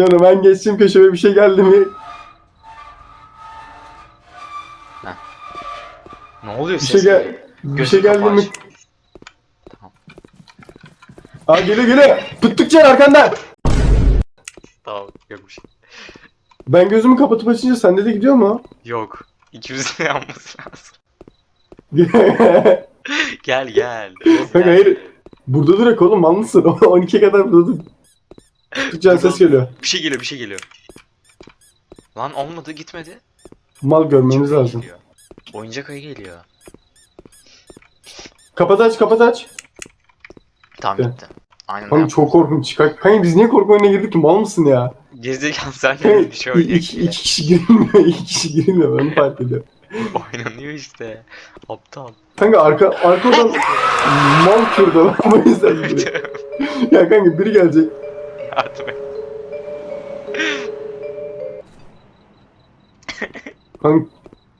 Yani ben geçtim köşeme bir şey geldi mi? Ne oluyor Bir ses? şey gel bir şey geldi kapağı mi? aç. Tamam. Aa geliyor geliyor. Tuttukça arkandan. Tamam yok bir şey. Ben gözümü kapatıp açınca sende de gidiyor mu? Yok. İkimizin de yanması lazım. Kanka Gel gel. hayır. Burada direkt oğlum mal mısın? 12'ye kadar burada dur. Tuttukça ses geliyor. Bir şey geliyor bir şey geliyor. Lan olmadı gitmedi. Mal görmemiz Oyuncak ayı lazım. geliyor. Oyuncak ayı geliyor. Kapat aç kapat aç. Tamam Gitti. gitti. Aynen öyle. çok korkunç. Kanka kanka biz niye korku oyununa girdik ki? Mal mısın ya? Gerizekalı sen Kanka, de bir şey iki, oynayak iki kişi girilmiyor. iki kişi girilmiyor. Ben fark ediyorum. Oynanıyor işte. Aptal. Kanka arka, arkadan mal kırdı lan bu yüzden. Ya kanka biri gelecek. Yardım et. Kanka,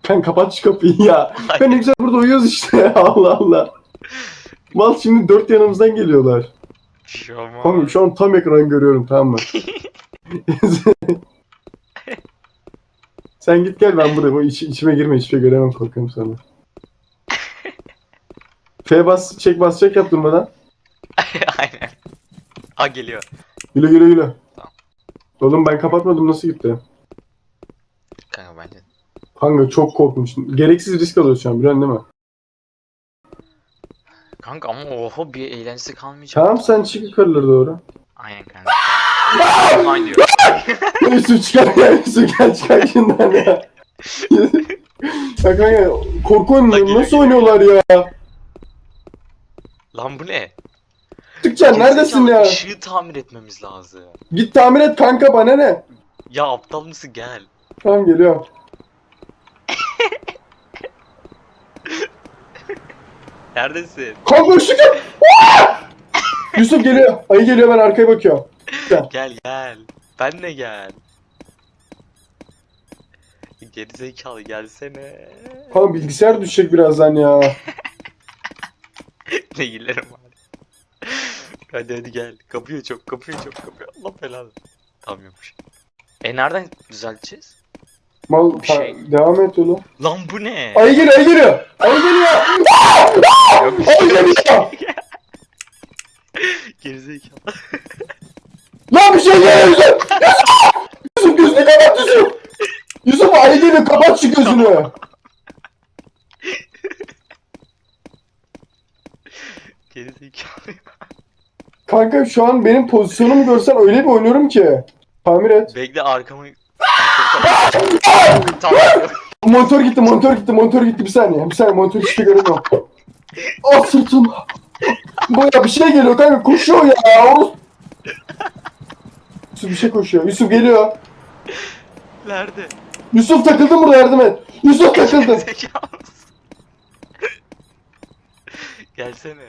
kanka kapat şu kapıyı ya. Ben ne güzel burada uyuyoruz işte. Allah Allah. Mal şimdi dört yanımızdan geliyorlar. Bir şey olmaz. Şu an tam ekran görüyorum tamam mı? Sen git gel ben buradayım. O iç, içime girme hiçbir şey göremem korkuyorum sana. F bas çek bas çek yap durmadan. Aynen. Ha geliyor. Güle güle güle. Tamam. Oğlum ben kapatmadım nasıl gitti? Kanka bence. Kanka çok korkunç. Gereksiz risk alıyorsun şu an biliyorsun değil mi? Kanka ama oho bir eğlencesi kalmayacak. Tamam sen çık yukarılara doğru. Aynen kanka. Aynen diyor. Yusuf çıkar ya Yusuf gel çıkar şundan ya. ya kanka korku oyunları nasıl oynuyorlar ya? Lan bu ne? Tıkcan neredesin ya? Işığı tamir etmemiz lazım. Git tamir et kanka bana ne? Ya aptal mısın gel. Tamam geliyor. Neredesin? Kanka ışık yap. Yusuf geliyor. Ayı geliyor ben arkaya bakıyorum. Gel gel. Ben de gel. Gerizekalı gelsene. Kanka bilgisayar düşecek birazdan ya. var. Hadi hadi gel. Kapıyor çok kapıyor çok kapıyor. Allah belanı. Tamam yokmuş. E nereden düzelteceğiz? Mal Bir şey. devam et oğlum. Lan bu ne? Ayı geliyor ayı geliyor. Ayı geliyor. Yok bir Ayı şey. geliyor. Gerizekalı. Lan bir şey geliyor Yusuf. Yusuf gözünü kapat Yusuf. Yusuf ayı geliyor kapat şu gözünü. Gerizekalı. Kanka şu an benim pozisyonumu görsen öyle bir oynuyorum ki. Tamir et. Bekle arkamı... Tamam. Monitör gitti, monitör gitti, monitör gitti. Bir saniye, bir saniye monitör hiçbir şey göremiyorum. Ah sırtım. Baya bir şey geliyor kanka koşuyor ya. Oğlum. Yusuf bir şey koşuyor. Yusuf geliyor. Nerede? Yusuf takıldım burada yardım et. Yusuf mısın? Gelsene.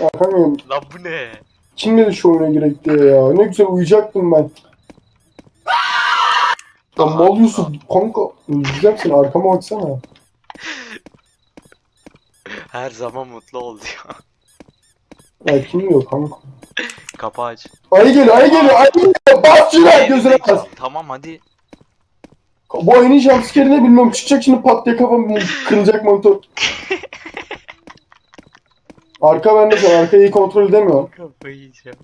Ya kanka Lan bu ne? Kim dedi şu oyuna diye ya. Ne güzel uyuyacaktım ben. Ya mal Yusuf kanka üzüleceğim seni arkama baksana. Her zaman mutlu ol diyor. Ya kim diyor kanka. Kapı aç. Ayı geliyor ayı geliyor ayı geliyor. Bas şuna gözüne bas. Tamam hadi. Bu oyunun jumpscare'ini bilmiyorum. Çıkacak şimdi pat diye kafam kırılacak monitör. Arka bende şu an. Arkayı iyi kontrol edemiyorum. Kafayı yiyeceğim.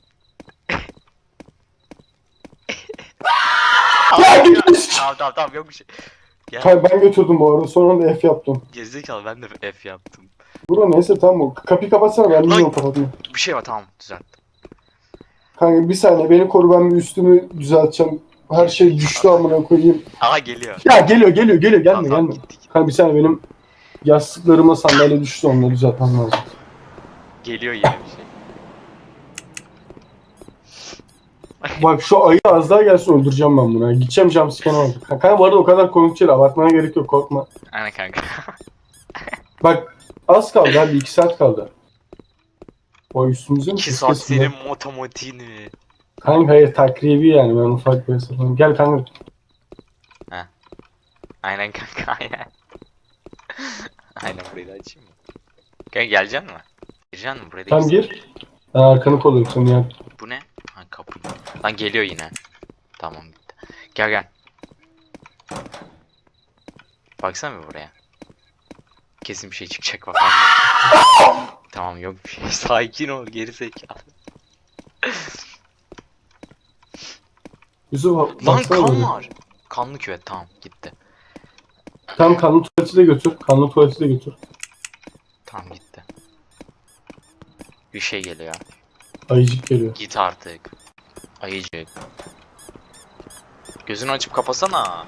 Ya git. Tamam tamam tamam yok bir şey. Hayır ben götürdüm bu arada. Sonra da F yaptım. Gerizekalı ben de F yaptım. Bura neyse tamam mı? Kapıyı kapatsana ben bilmiyorum kapatayım. Bir şey var tamam düzelttim. Kanka bir saniye beni koru ben bir üstümü düzelteceğim. Her şey düştü amına koyayım. Aha geliyor. Ya geliyor geliyor geliyor gelme Tamam, tamam, gelme. gitti, gitti. Kanka bir saniye benim yastıklarıma sandalye düştü onları düzeltmem lazım. Geliyor yine bir şey. Bak şu ayı az daha gelsin öldüreceğim ben bunu. Gideceğim jumpscare'e bak. Kanka bu arada o kadar komik değil abartmana gerek yok korkma. Aynen kanka. Bak az kaldı abi 2 saat kaldı. O üstümüze mi? 2 ses saat senin motomotini. Kanka hayır takribi yani ben ufak bir hesaplayayım. Gel kanka. Aynen kanka aynen. aynen burayı da açayım mı? Kanka geleceksin mi? Gireceksin mi? Buraya da Tam gir. Ben arkanı kolluyorum ya. Bu ne? Ha kapı. Lan geliyor yine. Tamam gitti. Gel gel. Baksana bir buraya. Kesin bir şey çıkacak bak. tamam yok bir şey. Sakin ol geri zekalı. Yusuf Lan baksana kan böyle. var. Kanlı küvet tamam gitti. Tam kanlı tuvaleti de götür. Kanlı tuvaleti de götür. Tamam gitti. Bir şey geliyor. Ayıcık geliyor. Git artık. Ayıcık. Gözünü açıp kapasana.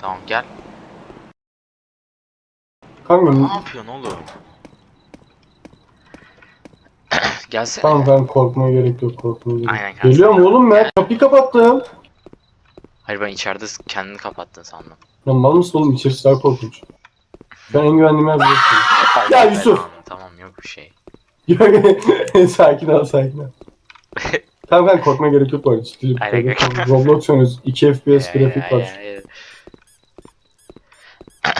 Tamam gel. Kanka Ne yapıyorsun oğlum? Gelsene. tamam ben korkmaya gerek yok korkmaya gerek yok. Aynen kanka. Geliyorum oğlum ben kapıyı kapattım. Hayır ben içeride kendini kapattın sandım. Lan mal mısın oğlum içerisi daha korkunç. Ben en güvendiğim yer burası. Ya Allah Yusuf. Tamam yok bir şey. Sakin ol sakin ol. tamam ben korkmaya gerek yok bu Aynen kanka. Roblox oynuyoruz. 2 FPS grafik var.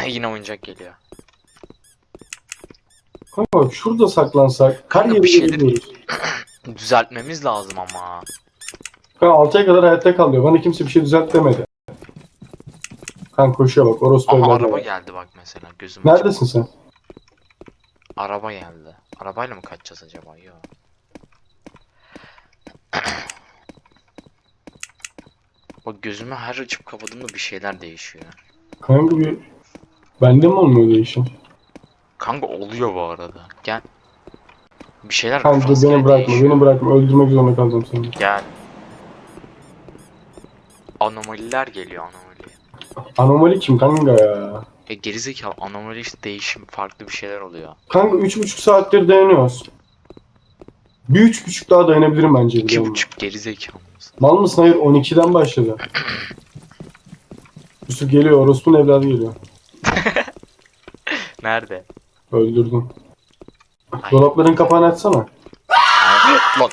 Yine oyuncak geliyor. Kanka bak şurada saklansak her Kanka, yeri bir şeyleri- görüyoruz. Düzeltmemiz lazım ama. Kanka 6'ya kadar hayatta kalıyor. Bana kimse bir şey düzelt demedi. Kanka koşuyor bak orospu Ama evladı araba var. geldi bak mesela gözüm açık. Neredesin sen? Araba geldi. Arabayla mı kaçacağız acaba? Yok. Bak gözümü her açıp kapadığımda bir şeyler değişiyor. Kanka bir... Bende mi olmuyor değişim? Kanka oluyor bu arada. Gel. Bir şeyler Kanka beni bırakma, değişiyor. beni bırakma. Öldürmek zorunda kalacağım seni. Gel. Anomaliler geliyor anomali. Anomali kim kanka ya? E gerizekalı anomali işte değişim farklı bir şeyler oluyor. Kanka 3,5 saattir dayanıyoruz. Bir üç buçuk daha dayanabilirim bence. İki biliyor musun? buçuk gerizekalı? Mal mısın? Hayır 12'den başladı. Yusuf geliyor. Orospu'nun evladı geliyor. Nerede? Öldürdüm. Ay. Dolapların kapağını açsana. Ay, Lan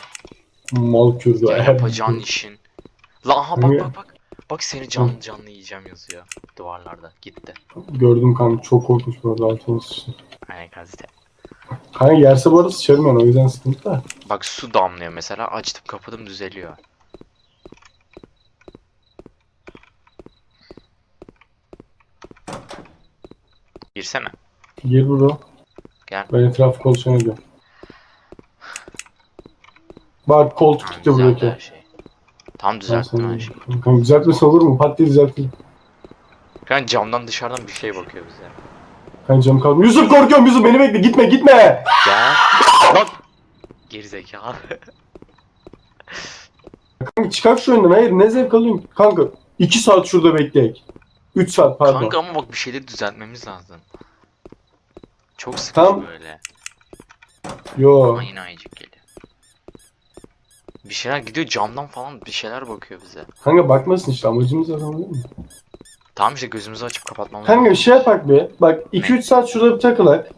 Mal kürdü. ya yapacağın işin. Lan aha bak Niye? bak bak. Bak seni canlı canlı yiyeceğim yazıyor duvarlarda. Gitti. Gördüm kanka. Çok korkunç bu arada. Altına sıçtı. Aynen gazete. Kanka yerse bu arada sıçarım yani. O yüzden sıkıntı da. Bak su damlıyor mesela açtım kapadım düzeliyor. Girsene. Gir bro. Gel. Ben etrafı kontrol ediyorum. Bak koltuk gitti buradaki. şey. Tam düzelttim her şeyi. Kanka düzeltmesi olur mu? Pat diye düzelteyim. Kanka camdan dışarıdan bir şey bakıyor bize. Kanka cam kaldı. Yusuf korkuyorum Yusuf beni bekle. Gitme gitme. Gel. Lan. Gerizekalı. Kanka çıkar şu önünden. Hayır ne zevk alayım. Kanka 2 saat şurada bekleyek. 3 saat pardon. Kanka ama bak bir şeyleri düzeltmemiz lazım. Çok sıkıcı Tamam. böyle. Yo. Ama yine ayıcık geliyor. Bir şeyler gidiyor camdan falan bir şeyler bakıyor bize. Kanka bakmasın işte amacımız adam değil mi? Tamam işte gözümüzü açıp kapatmamız Kanka bir şey yapak be. Bak 2-3 saat şurada bir takılak.